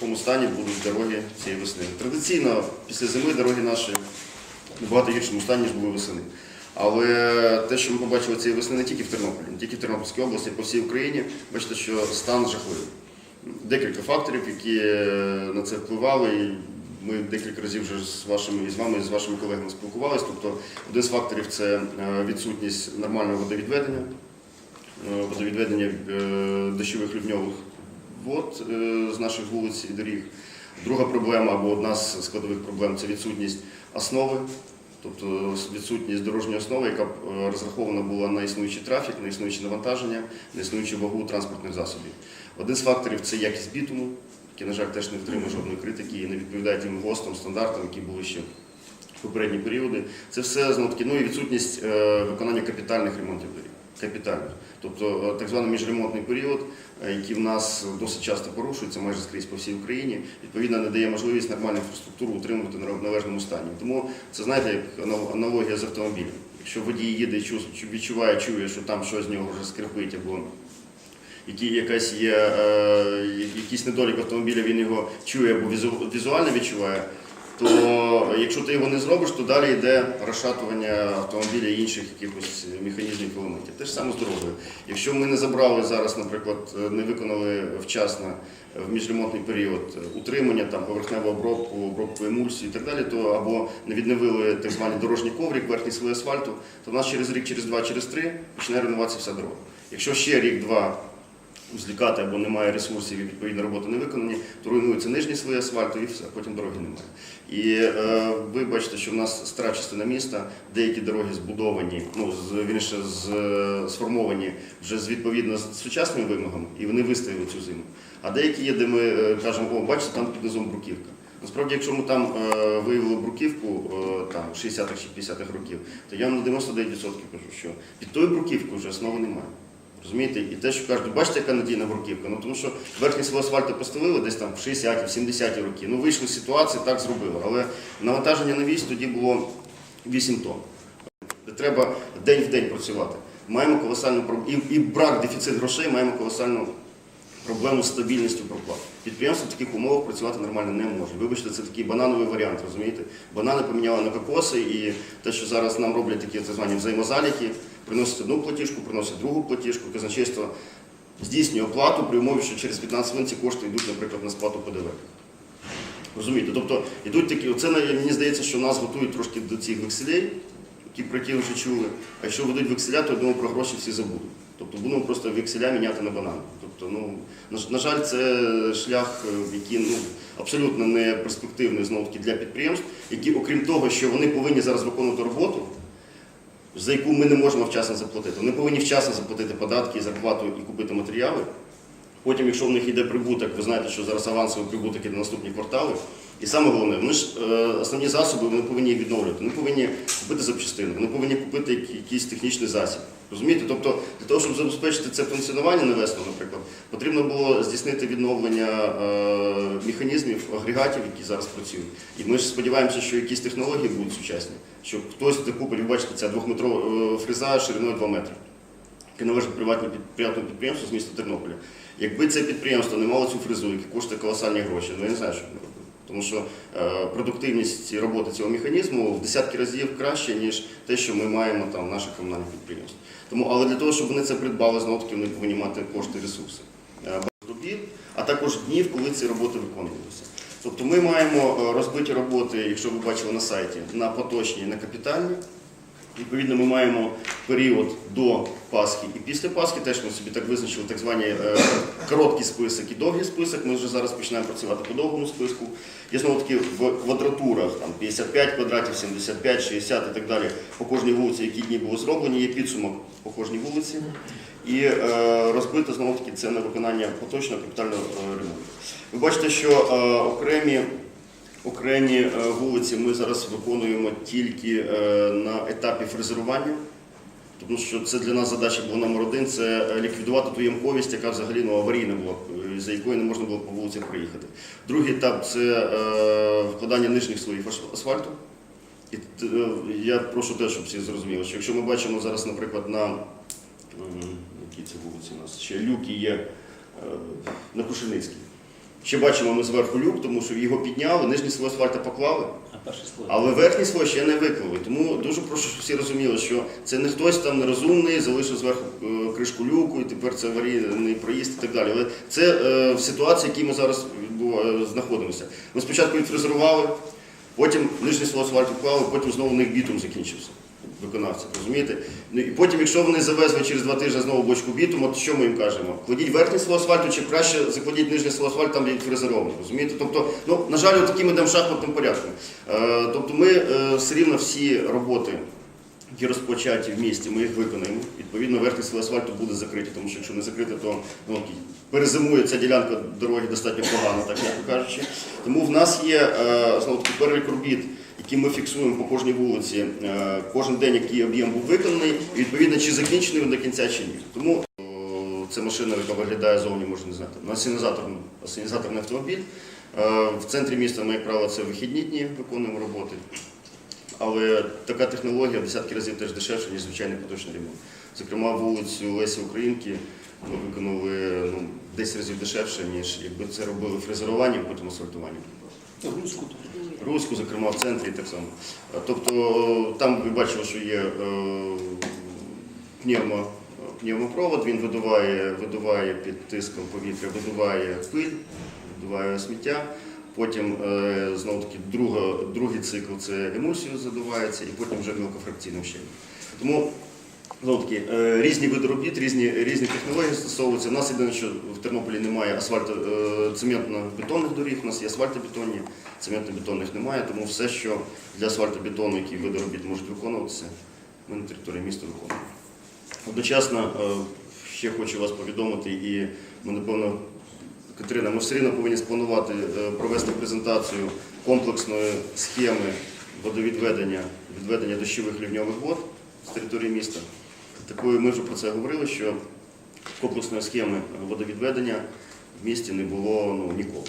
якому стані будуть дороги цієї весни. Традиційно після зими дороги наші в багато гіршому стані, ніж були весени. Але те, що ми побачили цієї весни не тільки в Тернополі, не тільки в Тернопільській області, а по всій Україні, бачите, що стан жахливий. Декілька факторів, які е, на це впливали. І ми декілька разів вже з вашими і з вами, і з вашими колегами спілкувалися. Тобто, один з факторів це е, відсутність нормального водовідведення, е, водовідведення дощових ливньових вод е, з наших вулиць і доріг. Друга проблема або одна з складових проблем це відсутність основи, тобто відсутність дорожньої основи, яка б е, розрахована була на існуючий трафік, на існуюче навантаження, на існуючу вагу транспортних засобів. Один з факторів це якість бітуму, який, на жаль, теж не втримує жодної критики і не відповідає тим ГОСТам, стандартам, які були ще в попередні періоди. Це все знову таки, ну і відсутність е, виконання капітальних ремонтів доріг. Капітальних. Тобто е, так званий міжремонтний період, е, який в нас досить часто порушується майже скрізь по всій Україні, відповідно не дає можливість нормальну інфраструктуру утримувати на належному стані. Тому це знаєте, як аналогія з автомобілем. Якщо водій їде і чу- чу- відчуває, чує, що там щось з нього вже скрипить або які якась є е, якийсь недолік автомобіля, він його чує або візу- візуально відчуває, то якщо ти його не зробиш, то далі йде розшатування автомобіля і інших якихось механізмів елементів. Те ж саме з дорогою. Якщо ми не забрали зараз, наприклад, не виконали вчасно в міжремонтний період утримання, там поверхневу обробку, обробку емульсії і так далі, то або не відновили так званий дорожній коврик, верхній слой асфальту, то в нас через рік, через два, через три почне руйнуватися вся дорога. Якщо ще рік-два злікати або немає ресурсів і відповідно роботи не виконані, то руйнуються нижні слої асфальту і все, потім дороги немає. І е, ви бачите, що в нас стара частина міста, деякі дороги збудовані, ну з вірніше, з, сформовані вже з відповідно з сучасними вимогами, і вони вистояли цю зиму. А деякі є, де ми е, кажемо, о, бачите, там під низом бруківка. Насправді, якщо ми там е, виявили бруківку е, там 60-х чи 50-х років, то я вам на 99% кажу, що під тою бруківкою вже основи немає. Розумієте? І те, що кажуть, бачите, яка надійна бруківка. Ну тому що верхній слой асфальту постелили десь там в 60-ті, в 70-ті роки. Ну вийшли з ситуації, так зробили. Але навантаження на вісь тоді було 8 тонн. Треба день в день працювати. Маємо колосальну проблему. І брак дефіцит грошей, маємо колосальну проблему з стабільністю проплат. Підприємство в таких умовах працювати нормально не може. Вибачте, це такий банановий варіант, розумієте? Банани поміняли на кокоси, і те, що зараз нам роблять такі так звані взаємозаліки, приносять одну платіжку, приносять другу платіжку, казначейство здійснює оплату при умові, що через 15 хвилин ці кошти йдуть, наприклад, на сплату ПДВ. Розумієте? Тобто йдуть такі, оце мені здається, що нас готують трошки до цих векселей, які про які вже чули. А якщо ведуть векселя, то я думаю, про гроші всі забудуть. Тобто будемо просто векселя міняти на банани. Тобто, ну, на, жаль, це шлях, е, який ну, абсолютно не перспективний знову таки для підприємств, які, окрім того, що вони повинні зараз виконувати роботу, за яку ми не можемо вчасно заплатити. Вони повинні вчасно заплатити податки, зарплату і купити матеріали. Потім, якщо в них йде прибуток, ви знаєте, що зараз авансовий прибуток іде на наступні квартали. І саме головне, вони ж е, основні засоби вони повинні відновлювати. Вони повинні купити запчастини, вони повинні купити якийсь технічний засіб. Розумієте? Тобто, для того, щоб забезпечити це функціонування навесно, наприклад, потрібно було здійснити відновлення е, механізмів, агрегатів, які зараз працюють. І ми ж сподіваємося, що якісь технології будуть сучасні, що хтось купить, ви бачите, ця двохметрова е, фреза шириною 2 метри належить приватній під- приватному підприємству з міста Тернополя. Якби це підприємство не мало цю фрезу, яке коштує колосальні гроші, ну я не знаю, що б ми робили. Тому що е, продуктивність роботи цього механізму в десятки разів краще, ніж те, що ми маємо там в наших комунальних підприємствах. Тому, але для того, щоб вони це придбали, знову таки вони повинні мати кошти ресурси. Е, робіт, а також днів, коли ці роботи виконувалися. Тобто ми маємо е, розбиті роботи, якщо ви бачили на сайті, на поточні на капітальні. Відповідно, ми маємо період до Пасхи і після Пасхи. Теж ми собі так визначили так звані е, короткий список і довгий список. Ми вже зараз починаємо працювати по довгому списку. Є знову таки в квадратурах там 55 квадратів, 75, 60 і так далі. По кожній вулиці, які дні були зроблені, є підсумок по кожній вулиці. І е, розбито знову таки це на виконання поточного капітального е, ремонту. Ви бачите, що е, окремі Окремі е, вулиці ми зараз виконуємо тільки е, на етапі фрезерування, тому що це для нас задача була номер один це е, ліквідувати ту ямковість, яка взагалі ну, аварійна була, е, за якою не можна було по вулицях проїхати. Другий етап це е, вкладання нижніх слоїв асфальту. І е, я прошу теж, щоб всі зрозуміли, що якщо ми бачимо зараз, наприклад, на м, які це вулиці у нас ще люки є е, на Кушельницькій. Ще бачимо ми зверху люк, тому що його підняли, нижній слой асфальту поклали. Але верхній слой ще не виклали. Тому дуже прошу, щоб всі розуміли, що це не хтось там нерозумний, залишив зверху е, кришку люку, і тепер це аварійний проїзд і так далі. Але це е, в ситуації, в якій ми зараз знаходимося. Ми спочатку відфрезерували, потім нижній слой асфальту вклали, потім знову у них бітум закінчився. Виконавця, розумієте? Ну і потім, якщо вони завезли через два тижні знову бочку бітуму, то що ми їм кажемо? Кладіть верхній слой асфальту чи краще закладіть нижній слой асфальту, там де відфрезерований, розумієте? Тобто, ну, на жаль, таким ідемо шахматним порядком. Е, тобто ми е, все рівно всі роботи, які розпочаті в місті, ми їх виконаємо. Відповідно, верхній слой асфальту буде закритий, тому що якщо не закрити, то ну, перезимує ця ділянка дороги достатньо погано, так м'яко кажучи. Тому в нас є е, знову перелік робіт, які ми фіксуємо по кожній вулиці, е, кожен день, який об'єм був виконаний, і відповідно, чи закінчений він до кінця чи ні. Тому о, це машина, яка виглядає зовні, можна не знати, на асенізаторний, асенізаторний автомобіль. Е, В центрі міста ми, як правило, це вихідні дні виконуємо роботи. Але така технологія в десятки разів теж дешевша, ніж звичайний поточний ремонт. Зокрема, вулицю Лесі Українки ми виконали ну, 10 разів дешевше, ніж якби це робили фрезеруванням, потім асфальтуванням. Руську зокрема, в центрі так само. Е, Тобто там ви бачили, що є е, пневмо, пневмопровод, він видуває, видуває під тиском повітря, видуває пиль, видуває сміття. Потім е, знову таки друга, другий цикл це емульсію задувається, і потім вже мілкофракційним щебнем. Тому Знову таки, е, різні види робіт, різні, різні технології застосовуються. У нас єдине, що в Тернополі немає асфальто, е, цементно-бетонних доріг, у нас є асфальтобетонні, цементно-бетонних немає, тому все, що для асфальтобетону, які види робіт можуть виконуватися, ми на території міста виконуємо. Одночасно е, ще хочу вас повідомити, і ми, напевно, Катерина, ми все рівно повинні спланувати провести презентацію комплексної схеми водовідведення, відведення дощових лівньових вод з території міста. Такою ми вже про це говорили, що комплексної схеми водовідведення в місті не було ну, ніколи.